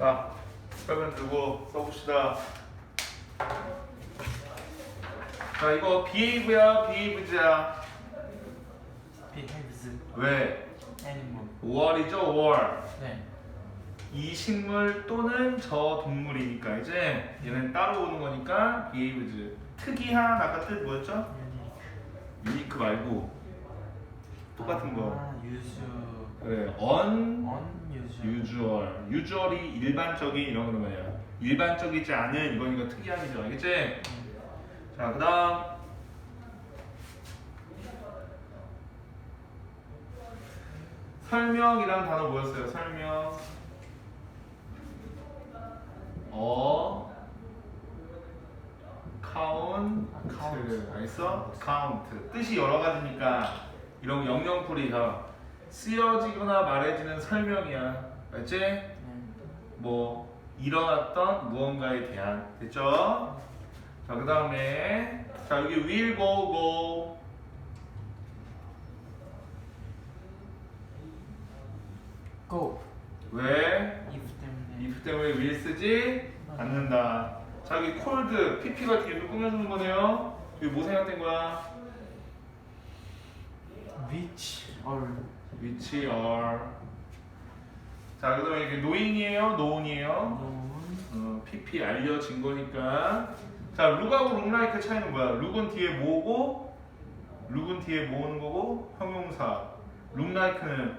자, 빨간 들고 써봅시다. 자, 이거 behave야, behave야. behaves 왜? animal. 월이죠, 월. 네. 이 식물 또는 저 동물이니까 이제 얘는 따로 오는 거니까 behaves. 특이한 아까 뜻 뭐였죠? 유니크 말고 똑같은 거. 아, usual. 그래, un unusual. usual. usual이 일반적인 이런 거는 뭐냐? 일반적이지 않은 이거니까 특이한이죠, 알겠지? 자, 그다음 설명이란 단어 뭐였어요? 설명. 어 카운트 카운트. 알겠어? 카운트 뜻이 여러 가지니까 이런 거 영영풀이가 쓰여지거나 말해지는 설명이야 알지? 네. 뭐 일어났던 무언가에 대한 됐죠? 자 그 다음에 자 여기 will go go go. 왜? if 때문에. if 때문에 will 쓰지 않는다 자 여기 cold pp가 뒤에서 꾸며주는 거네요 여기 뭐 생각된 거야? Which or which are? 자 그다음에 이게 knowing이에요? known이에요? Known. 어, pp 알려진 거니까. 자 룩하고 룩라이크 차이는 뭐야? 룩은 뒤에 모으고 룩은 뒤에 모으는 거고? 형용사. 룩라이크는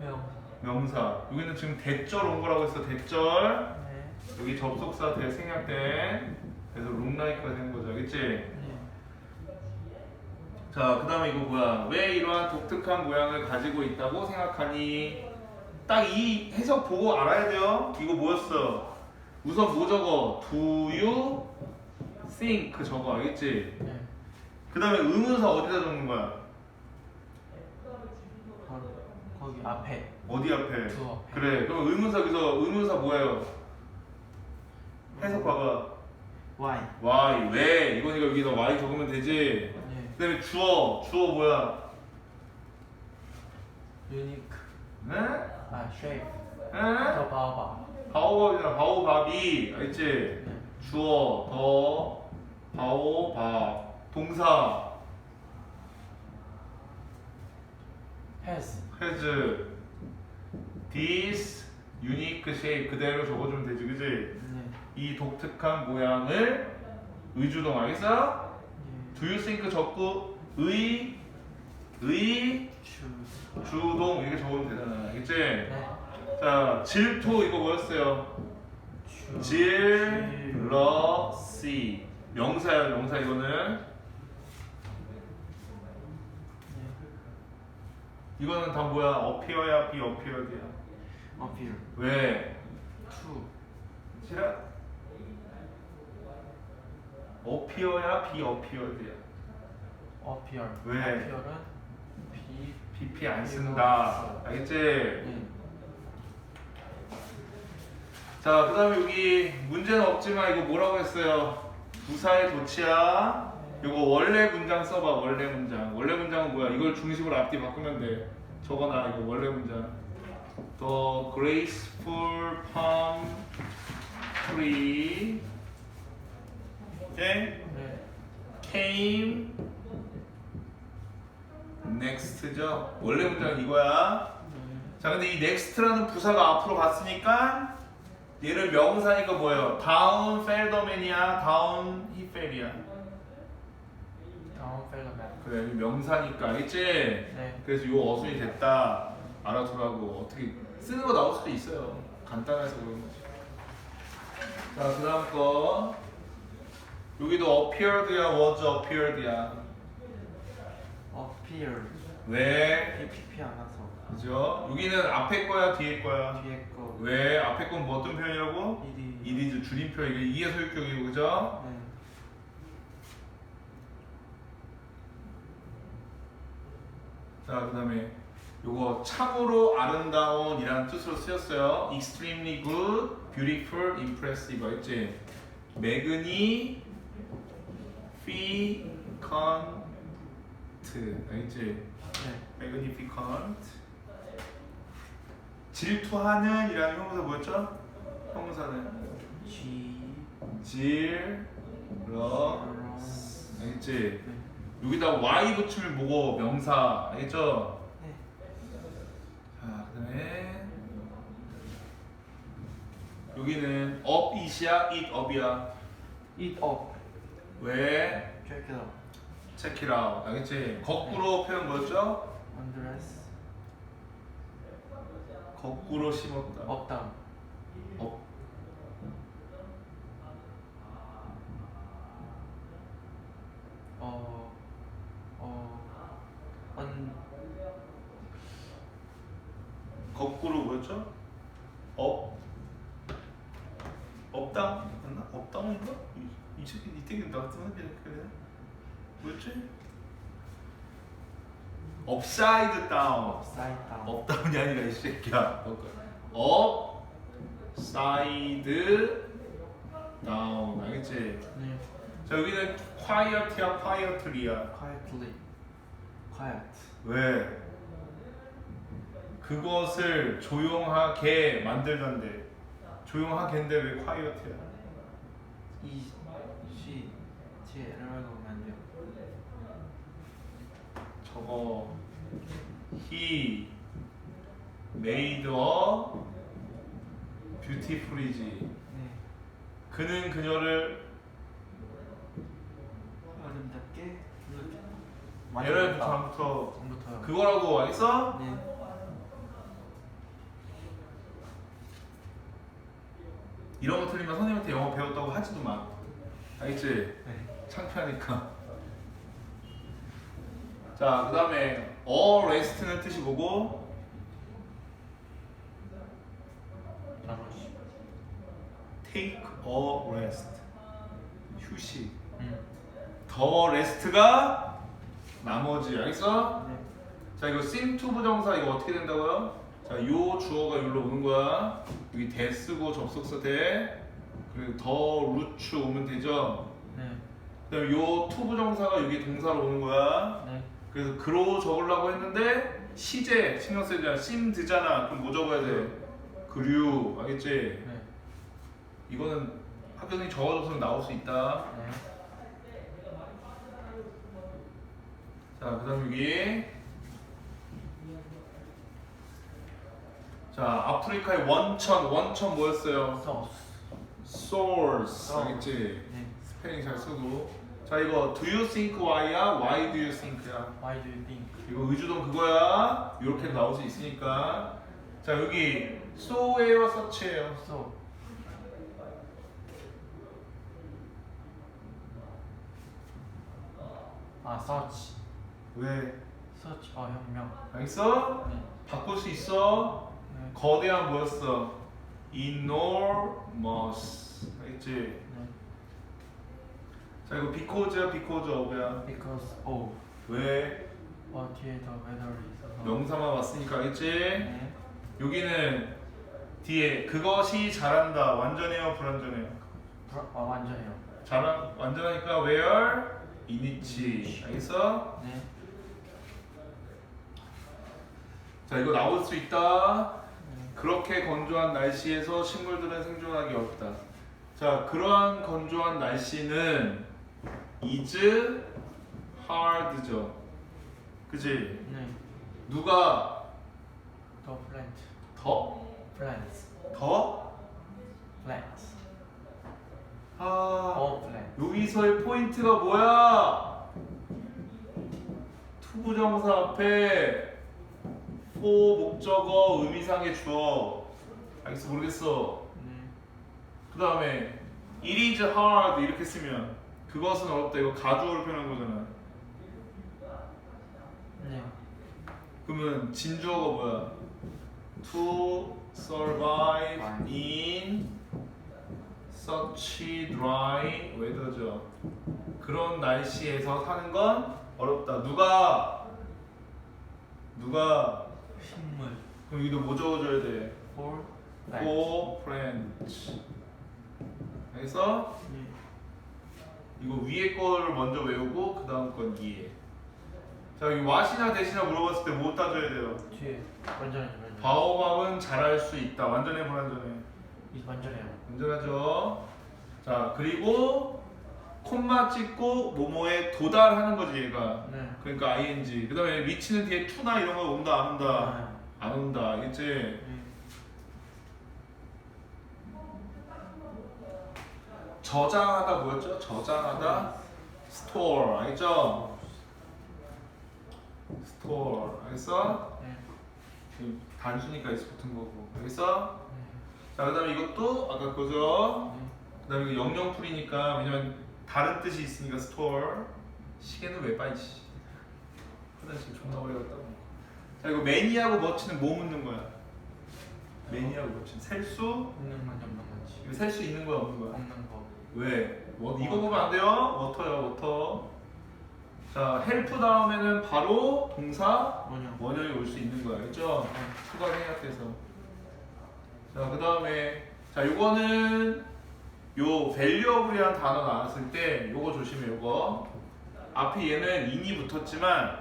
명사. 명사. 여기는 지금 대절 온 거라고 했어 대절. 네. 여기 접속사 대 생략된 그래서 룩라이크가 된 거죠? 네. 자, 그 다음에 이거 뭐야? 왜 이러한 독특한 모양을 가지고 있다고 생각하니? 딱 이 해석 보고 알아야 돼요. 이거 뭐였어? 우선 뭐 적어? Do you think 적어, 알겠지? 네. 그 다음에 의문사 어디다 적는 거야? 바로 거기 앞에. 어디 앞에? 두 앞에. 그래, 그럼 의문사 여기서 의문사 뭐예요? 해석 봐봐. why. why, 왜? 이거니까 여기다 why 적으면 되지? 네. 그 다음에 주어, 주어 뭐야? unique. 네? 아 shape. 에? 더 봐봐. 바오밥이잖아 바오밥이 알지? 네. 주어 더 바오밥 동사 has. has this unique shape 그대로 적어주면 되지 그지? 네. 이 독특한 모양을 의주동 알겠어? 예. do you think 적고 의, 의. 주동 이렇게 적으면 되잖아 알겠지? 네. 자 질투 이거 뭐였어요? 질러시 명사야 명사 이거는 네. 이거는 다 뭐야 어피어야 비 어피어드야 appear. 왜? to. 싫어? 어피어야 비 어피어드야 appear. 왜? appear은 비. BP 안 쓴다 알겠지? 네. 자그 다음에 여기 문제는 없지만 이거 뭐라고 했어요? 부사의 도치야 이거 원래 문장 써봐 원래 문장 원래 문장은 뭐야 이걸 중심으로 앞뒤 바꾸면 돼 적어놔 이거 원래 문장 The graceful palm tree 네. came next죠 원래 문장은 이거야 네. 자 근데 이 next라는 부사가 앞으로 갔으니까 얘를 명사니까 뭐예요? 다운 펠더맨이야 다운 히펠이야 다음 펠러맨. 그래 이 명사니까 알겠지? 네. 그래서 요 어순이 됐다 알아두라고 어떻게 쓰는 거 나올 수도 있어요 간단해서 그런 거지 자 그 다음 거 여기도 appeared야 was appeared야 appear. 왜? PPP 안 와서. 그죠? 여기는 앞에 거야 뒤에 거야 뒤에 거. 왜? 앞에 건 뭐 어떤 표현이라고? 이디. 이리즈 줄임표 이게 이게 소유격이고 그죠? 네. 자 그다음에 요거 참으로 아름다운이라는 뜻으로 쓰였어요. extremely good, beautiful, impressive 알지? 매그니 피컨트 알겠지? 네. magnificent 질투하는 이라는 형용사 뭐였죠? 형용사는 G 질, 러, 알겠지? 네. 여기다 y 붙이면 뭐고 명사 알겠죠? 네. 자 그다음에 여기는 up it이야, it up이야. Eat up 왜? Check it out check it out 알겠지? 거꾸로 표현 뭐였죠? Undress 거꾸로 심었다. Up down 업. 어... 어... Un... 거꾸로 뭐였죠? 업. 업다운 맞나? 업다운인가? 이, 이 새끼 이 새끼 나 같은 새끼 그래. 뭐였지? 업사이드 다운. Upside down 업다운이 아니라 이 새끼야. 업 사이드 다운 알겠지? 네. 자 여기는 quiet이야, quietly야. Quietly Quiet 왜? 그것을 조용하게 만들던데 조용하게인데 왜 quiet이야? 이... 시... 제라고 만들 저거 he made a beautiful이지 네. 그는 그녀를 아름답게 얘를 다음부터 전부터요 그거라고 알겠어? 네. 이런 거 틀리면 선생님한테 영어 배웠다고 하지도 마 알겠지? 네. 창피하니까 자 그 다음에 a rest는 뜻이 뭐고 take a rest 휴식 음. 더 rest가 나머지 알겠어? 네. 자 이거 to 부정사 이거 어떻게 된다고요? 자 요 주어가 여기로 오는 거야 여기 대 쓰고 접속사 대 그리고 더 루츠 오면 되죠 네. 그다음에 요 to 부정사가 여기 동사로 오는 거야 네. 그래서 그로 적으려고 했는데 시제 신경 쓰잖아 심 드잖아 그럼 뭐 적어야 돼? 그류 알겠지? 네. 이거는 학교생이 적어줘서 나올 수 있다 네. 자, 그 다음 여기. 자, 아프리카의 원천, 원천 뭐였어요? Sauce source. 어. 알겠지? 네. 스페ling 잘 쓰고. 자, 이거 do you think why야? why do you think야? Why do you think? 이거 의주동 그거야. 이렇게 나올 수 있으니까. 자, 여기 so예요, such예요? So 아 search 왜? search 어 혁명 알겠어? 네. 바꿀 수 있어? 네. 거대한 뭐였어? Enormous. 알겠지? 네. 자 이거 because야 because of야 Because of 왜 어디에 더 weather is 명사만 왔으니까 알겠지? 네. 여기는 뒤에 그것이 잘한다 완전해요 불완전해요 불- 아 완전해요 잘한 완전하니까 where in it 알겠어? 네. 자 이거 나올 수 있다 네. 그렇게 건조한 날씨에서 식물들은 생존하기 어렵다 자 그러한 건조한 날씨는 is hard죠 그지? 네. 누가 The plant 더? plants 더? plants 아 all plants 여기서의 포인트가 뭐야? 투부정사 앞에 for 목적어 의미상의 주어. 알겠어 모르겠어. 네. 그 다음에 it is hard. 이렇게 쓰면 그것은 어렵다. 이거 가주어를 표현한 거잖아. 네. 그러면 진주어가 뭐야? to survive in such dry weather죠. 그런 날씨에서 사는 건 어렵다. 누가? 누가 식물 그럼 여기도 뭐 적어줘야 돼? for for French 알겠어? 네. 이거 위에 거를 먼저 외우고 그 다음 건 이해 자 여기 what이나 대시나 물어봤을 때 뭐 따져야 돼요? 뒤에 완전히 완전 바오밥은 잘할 수 있다. 완전해 불완전해? 이 완전해요. 완전하죠. 자 그리고 콤마 찍고 모모에 도달하는 거지 얘가. 네. 그러니까 ing. 그 다음에 리치는 뒤에 투나 이런 거 온다 안 온다? 안 온다. 네. 저장하다 뭐였죠? 저장하다 스토어 알겠죠? 스토어 알겠어? 네. 단수니까 S 붙은 거고 알겠어? 네. 자 그 다음에 이것도 아까 그거죠? 네. 그다음에 이거 영영풀이니까 왜냐면 다른 뜻이 있으니까 스토어 시계는 왜 빠지지? 화장실 존나 오래 갔다고 자 이거 매니하고 머치는 뭐 묻는 거야? 매니하고 머치는 셀수? 없는 건 없는 거지. 이거 셀 수 있는 거야 없는 거야? 없는 거. 왜? 워, 이거 보면 안 돼요? 워터요 워터 자 헬프 다음에는 바로 동사 원형. 원형이 올 수 있는 거야 알겠죠? 수가 생략돼서 자 그 다음에 자 요거는 요 valuable이라는 단어 나왔을 때 요거 조심해 요거. 앞에 얘는 in이 붙었지만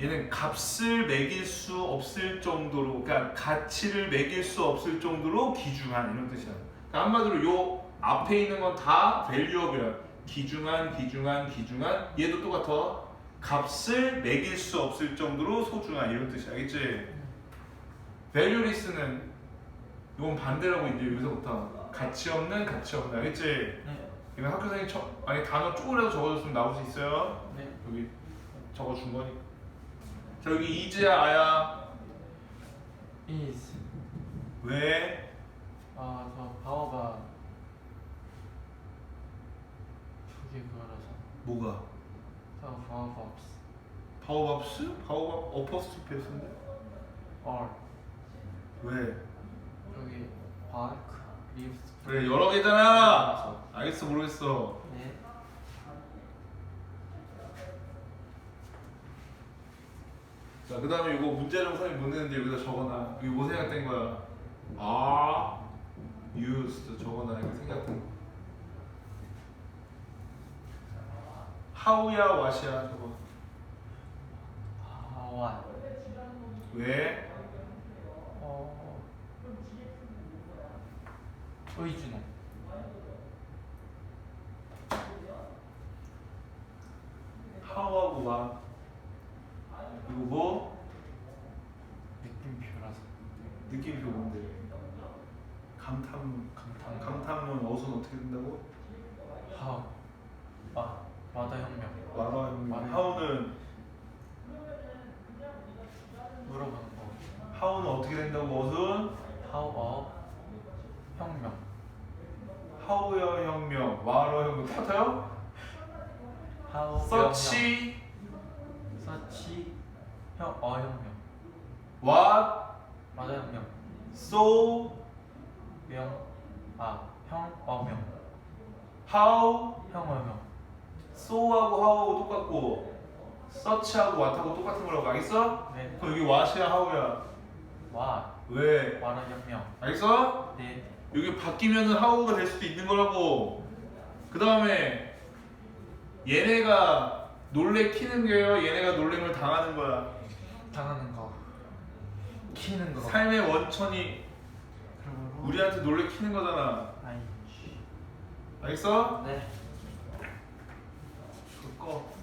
얘는 값을 매길 수 없을 정도로 그러니까 가치를 매길 수 없을 정도로 귀중한 이런 뜻이야. 그러니까 한마디로 요 앞에 있는 건 다 valuable이야. 귀중한 귀중한 귀중한. 얘도 똑같아. 값을 매길 수 없을 정도로 소중한 이런 뜻이야. 알겠지? valueless는 이건 반대라고 이제 여기서부터 가치 없는 가치 없는 알겠지? 네. 이건 학교 선생님 쳐, 아니 단어 쪼그라도 적어줬으면 나올 수 있어요 네. 여기 적어준 거니까 자 여기 이즈야 아야 is. 왜? 아, 저 바오가 두개 그거라서. 뭐가? 저 바오가 없어. 바오밥스? 바오밥 어퍼스트페스인데? or 왜? 여기 leaves. 그래 여러 개잖아 알겠어 모르겠어 네. 자, 그 다음에 이거 문제점 선생님 못 내는데 여기다 적어놔. 이거 뭐 생각된 거야? 아, used 적어놔. 이거 생각된 거. how야 what이야 저거. 하완. 왜? 어. 의준호. how하고 what. 이거 뭐? 느낌표라서. 느낌표 뭔데? 감탄문. 감탄. 감탄문 어순 어떻게 된다고? 하우. 아, 마다 혁명. 말하는 말해. how는 물어보는 거. how는 어떻게 된다고? How of 혁명. How여 혁명, what어 혁명 똑같아요? How 서치 서치 혁 어혁명. what 마다 혁명. so 명. 아, 형 어명. how 형 어명. so하고 how하고 똑같고 search하고 what하고 똑같은 거라고 알겠어? 네. 그럼 여기 what이야 how야 와. 왜? 와라 혁명. 알겠어? 네. 여기 바뀌면은 how가 될 수도 있는 거라고 그 다음에 얘네가 놀래 키는 게요 얘네가 놀림을 당하는 거야 당하는 거. 키는 거. 삶의 원천이 우리한테 놀래 키는 거잖아 아이. 알겠어? 네. 그거 꺼